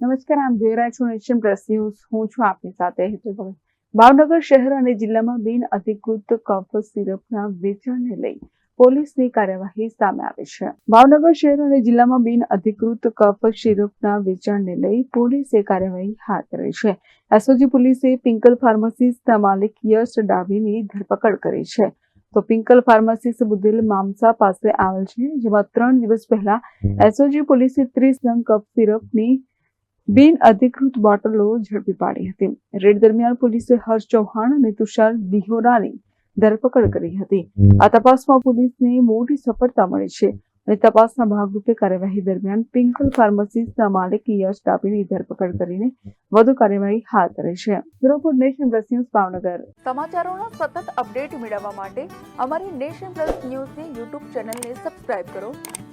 નમસ્કાર આમ જોઈ રહ્યા છો નેશન પ્લસ ન્યૂઝ. હું છું આપની સાથે હેતુ ભગત. ભાવનગર શહેર અને જિલ્લામાં બિન અધિકૃત કફ સિરપના વેચાણને લઈ પોલીસની કાર્યવાહી સામે આવી છે. ભાવનગર શહેર અને જિલ્લામાં બિન અધિકૃત કફ સિરપના વેચાણને લઈ પોલીસે કાર્યવાહી હાથ ધરી છે. એસઓજી પોલીસે પિંકલ ફાર્મસીસ્ટના માલિક યશ ડાભીની ધરપકડ કરી છે. તો પિંકલ ફાર્મસીસ બુદ્ધિલ મામસા પાસે આવેલ છે જેમાં ત્રણ દિવસ પહેલા એસઓજી પોલીસે ત્રીસ નંગ કફ સિરપની બિન અધિકૃત બોટલો ઝડપી પાડી હતી. રેડ દરમિયાન પોલીસે હર્ષ ચૌહાણ અને તુષાર દિહોરાની ધરપકડ કરી હતી. આ તપાસમાં પોલીસને મોટી સફળતા મળી છે અને તપાસના ભાગરૂપે કાર્યવાહી દરમિયાન પિંકલ ફાર્મસીસના માલિક યશ ડાબીની ધરપકડ કરીને વધુ કાર્યવાહી હાથ ધરી છે. Bureau nation plus news Bhavnagar. સમાચારોના સતત અપડેટ મેળવવા માટે અમારી નેશન પ્લસ ન્યૂઝની યુટ્યુબ ચેનલને સબસ્ક્રાઇબ કરો.